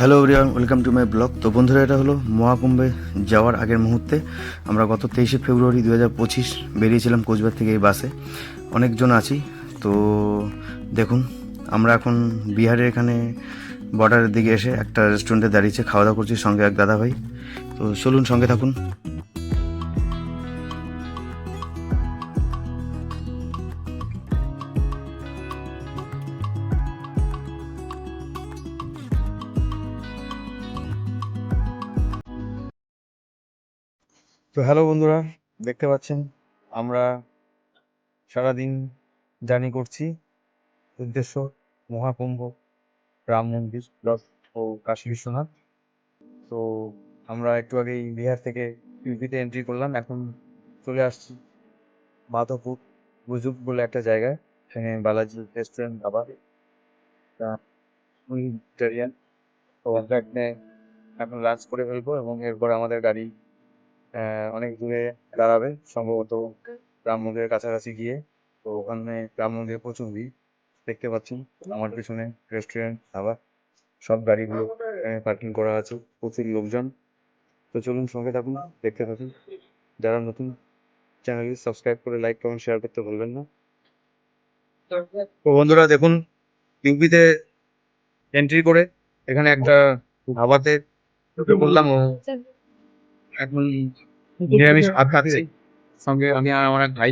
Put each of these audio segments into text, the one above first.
Hello everyone welcome to my blog তো বন্ধুরা, এটা হলো মহাকুম্ভে যাওয়ার আগের মুহূর্তে। আমরা গত তেইশে ফেব্রুয়ারি দু হাজার পঁচিশ বেরিয়েছিলাম কোচবিহার থেকে এই বাসে। অনেকজন আছি। তো দেখুন, আমরা এখন বিহারের এখানে বর্ডারের দিকে এসে একটা রেস্টুরেন্টে দাঁড়িয়েছে, খাওয়া দাওয়া করছি সঙ্গে এক দাদা ভাই তো চলুন সঙ্গে থাকুন। তো হ্যালো বন্ধুরা, দেখতে পাচ্ছেন, আমরা সারাদিন জার্নি করছি উদ্দেশ্য মহাকুম্ভ, রাম মন্দির ও কাশী বিশ্বনাথ। তো আমরা একটু আগেই বিহার থেকে ইউপিতে এন্ট্রি করলাম, এখন চলে আসছি মাধবপুর, গুজুব বলে একটা জায়গায় সেখানে বালাজি রেস্টুরেন্ট ভেজিটেরিয়ান তো আমরা এখানে এখন লাঞ্চ করে ফেলব এবং এরপর আমাদের গাড়ি অনেক দূরে দাঁড়াবে, সম্ভবত রাম মন্দিরের কাছাকাছি গিয়ে। তো ওখানে রাম মন্দিরে প্রচুর ভিড়, দেখতে পাচ্ছেন আমার পিছনে রেস্টুরেন্ট আবার সব গাড়িগুলো পার্কিং করা আছে, প্রচুর লোকজন। তো চলুন সঙ্গে থাকুন, দেখতে থাকুন। যারা নতুন চ্যানেলটি সাবস্ক্রাইব করে লাইক কমেন্ট শেয়ার করতে ভুলবেন না। তো বন্ধুরা, দেখুন ইউপিতে এন্ট্রি করে এখানে একটা ধাবাতে পড়লাম ও এখন নিরামিষ ভাত খাচ্ছি। সঙ্গে আমি আর আমার এক ভাই।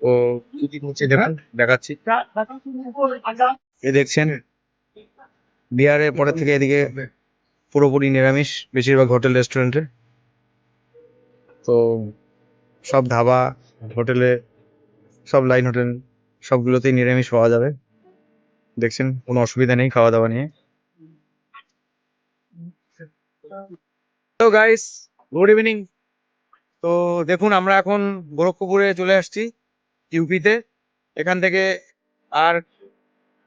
ও কি কি হচ্ছে দেখুন দেখাচ্ছি এ দেখছেন বিহারের পরে থেকে এদিকে পুরোপুরি নিরামিষ বেশিরভাগ হোটেল রেস্টুরেন্টে তো সব ধাবা হোটেলে সব লাইন হোটেল সবগুলোতেই নিরামিষ পাওয়া যাবে। দেখছেন কোনো অসুবিধা নেই খাওয়া দাওয়া নিয়ে। হ্যালো গাইস গুড ইভিনিং তো দেখুন, আমরা এখন গোরক্ষপুরে চলে আসছি ইউপিতে এখান থেকে আর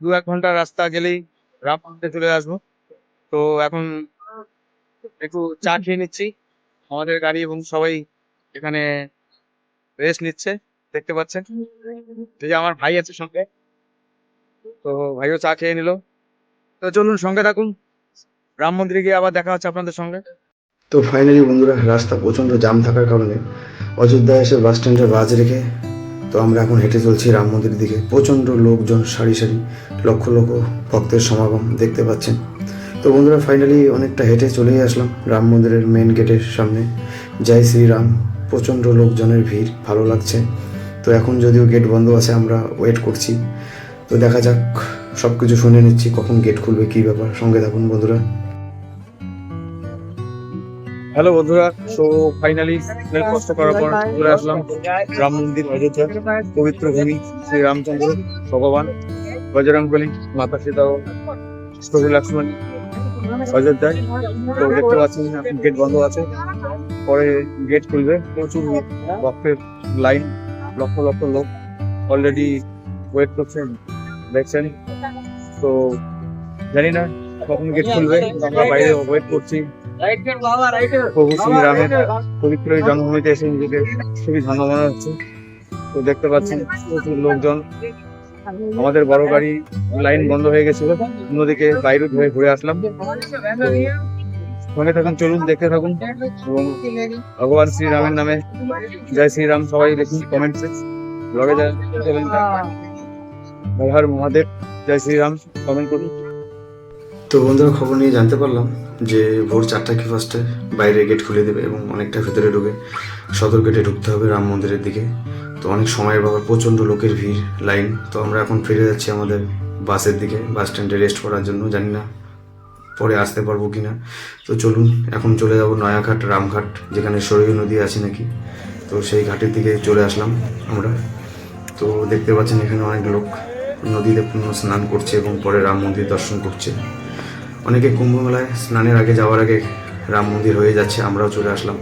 দু এক ঘণ্টা রাস্তা গেলেই রামপুরতে চলে আসব। তো এখন একটু চা খেয়ে নিচ্ছি। আমাদের গাড়ি এবং সবাই এখানে রেস্ট নিচ্ছে, দেখতে পাচ্ছেন। যে আমার ভাই আছে সঙ্গে। তো ভাইও চা খেয়ে নিল। তো চলুন সঙ্গে থাকুন। রাম মন্দিরে গিয়ে আবার দেখা হচ্ছে আপনাদের সঙ্গে। তো ফাইনালি বন্ধুরা, রাস্তা প্রচণ্ড জাম থাকার কারণে অযোধ্যা এসে বাস স্ট্যান্ডে বাজ রেখে তো আমরা এখন হেঁটে চলছি রাম মন্দিরের দিকে। প্রচণ্ড লোকজন, সারি সারি, লক্ষ লক্ষ ভক্তের সমাগম দেখতে পাচ্ছেন। তো বন্ধুরা ফাইনালি অনেকটা হেঁটে চলেই আসলাম রাম মন্দিরের মেন গেটের সামনে। জয় শ্রীরাম, প্রচণ্ড লোকজনের ভিড়, ভালো লাগছে। তো এখন যদিও গেট বন্ধ আছে, আমরা ওয়েট করছি। তো দেখা যাক সব কিছু শুনে নিচ্ছি কখন গেট খুলবে, কী ব্যাপার, সঙ্গে থাকুন বন্ধুরা। হ্যালো বন্ধুরা, তো ফাইনালি কষ্ট করার পর চলে আসলাম রাম মন্দির অযোধ্যা পবিত্র ভূমি শ্রী রামচন্দ্র ভগবান, বজরং বলি, মাতা সীতা প্রভু লক্ষ্মণ অযোধ্যায় তো দেখতে পাচ্ছেন, এখন গেট বন্ধ আছে। পরে গেট খুলবে। প্রচুর ভক্তের লাইন লক্ষ লক্ষ লোক অলরেডি ওয়েট করছেন, দেখছেন। তো জানি না কখন গেট খুলবে, আমরা বাইরে ওয়েট করছি। প্রভু পবিত্র এই জন্মভূমিতে এসে নিজেকে খুবই ধন্য মনে হচ্ছে তো দেখতে পাচ্ছেন প্রচুর লোকজন। আমাদের বড় গাড়ি লাইন বন্ধ হয়ে গেছিল। অন্যদিকে বাইরে হয়ে ঘুরে আসলাম। সঙ্গে থাকুন চলুন দেখতে থাকুন। এবং ভগবান শ্রীরামের নামে জয় শ্রীরাম সবাই লিখুন কমেন্টসে ব্লগে চলেন হর মহাদেব জয় শ্রীরাম কমেন্ট করুন। তো বন্ধুরা খবর নিয়ে জানতে পারলাম যে ভোর চারটা কি ফার্স্টে বাইরে গেট খুলে দেবে এবং অনেকটা ভেতরে ঢুকে সদর গেটে ঢুকতে হবে রাম মন্দিরের দিকে। তো অনেক সময়ের ব্যাপার প্রচণ্ড লোকের ভিড় লাইন তো আমরা এখন ফিরে যাচ্ছি আমাদের বাসের দিকে বাস স্ট্যান্ডে রেস্ট করার জন্য। জানি না পরে আসতে পারব কি না তো চলুন, এখন চলে যাব নয়াঘাট, রামঘাট, যেখানে সরয়ু নদী আছে নাকি। তো সেই ঘাটের দিকে চলে আসলাম আমরা। তো দেখতে পাচ্ছেন এখানে অনেক লোক। নদীতে পূর্ণ স্নান করছে এবং পরে রাম মন্দির দর্শন করছে। অনেকে কুম্ভ মেলায় স্নানের আগে যাওয়ার আগে রাম মন্দির হয়ে যাচ্ছে, আমরাও চলে আসলাম।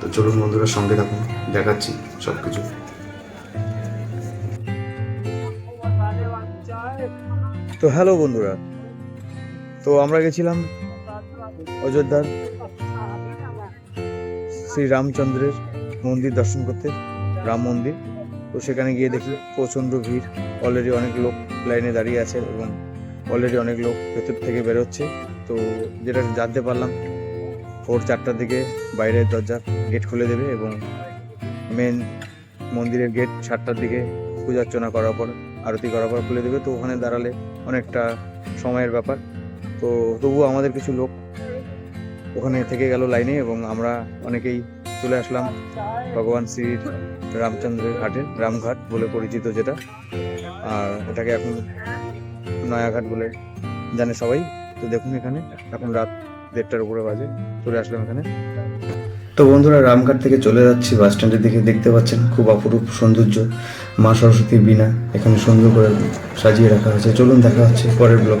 তো চলুন বন্ধুরা, সঙ্গে থাকুন, দেখাচ্ছি সব কিছু তো হ্যালো বন্ধুরা, তো আমরা গেছিলাম অযোধ্যার শ্রী রামচন্দ্রের মন্দির দর্শন করতে, রাম মন্দির। তো সেখানে গিয়ে দেখি প্রচণ্ড ভিড়। অলরেডি অনেক লোক লাইনে দাঁড়িয়ে আছে এবং অলরেডি অনেক লোক ভেতর থেকে বেরোচ্ছে। তো যেটা জানতে পারলাম, ভোর চারটার দিকে বাইরের দরজা গেট খুলে দেবে এবং মেন মন্দিরের গেট সাতটার দিকে পূজা অর্চনা করার পর, আরতি করার পর খুলে দেবে। তো ওখানে দাঁড়ালে অনেকটা সময়ের ব্যাপার। তো তবুও আমাদের কিছু লোক ওখানে থেকে গেল লাইনে এবং আমরা অনেকেই চলে আসলাম ভগবান শ্রী রামচন্দ্রের ঘাটে রামঘাট বলে পরিচিত যেটা। আর এটাকে এখন নয়াঘাট বলে জানে সবাই। তো দেখুন এখানে, এখন রাত দেড়টার উপরে বাজে, চলে আসলাম এখানে। তো বন্ধুরা, রামঘাট থেকে চলে যাচ্ছি, বাস স্ট্যান্ডের দিকে দেখতে পাচ্ছেন খুব অপরূপ সৌন্দর্য। মা সরস্বতীর বিনা এখানে সুন্দর করে সাজিয়ে রাখা হয়েছে। চলুন দেখা হচ্ছে পরের ব্লগ